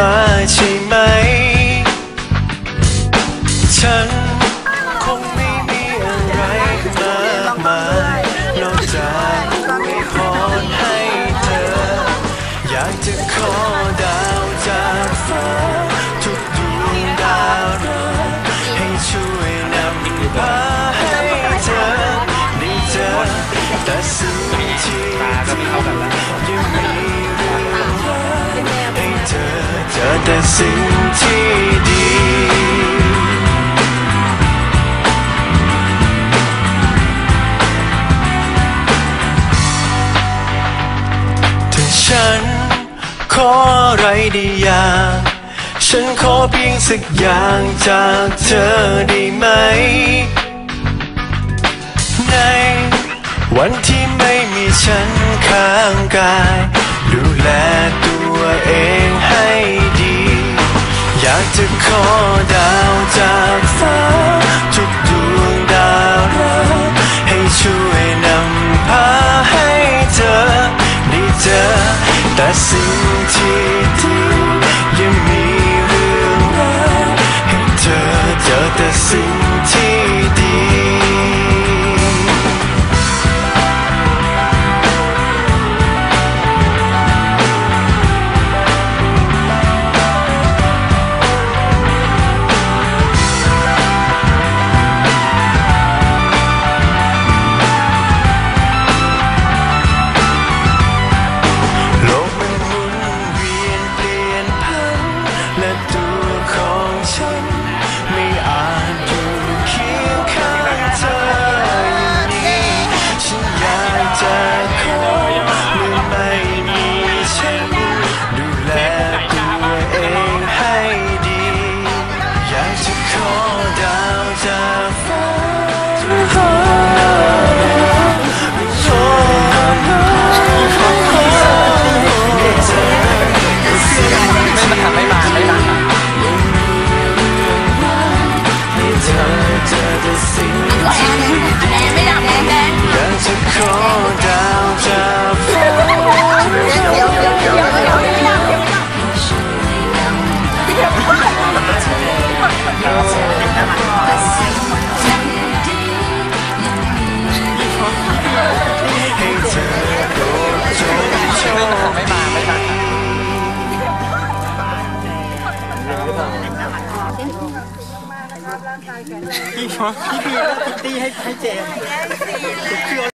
มาใช่ไหม ฉันคงไม่มีอะไรมากมายนอกจากอวยพรให้เธอ อยากจะขอดาวจากฟ้าทุกดวงดาวให้ช่วยนำพาให้เธอได้เจอแต่สิ่งที่ดียังมี สิ่งที่ดีถ้าฉันขออะไรได้อย่างฉันขอเพียงสักอย่างจากเธอได้ไหม ในวันที่ไม่มีฉันข้างกาย อย พี่พี่พี่ตีให้ให้เจมส์คืออะไร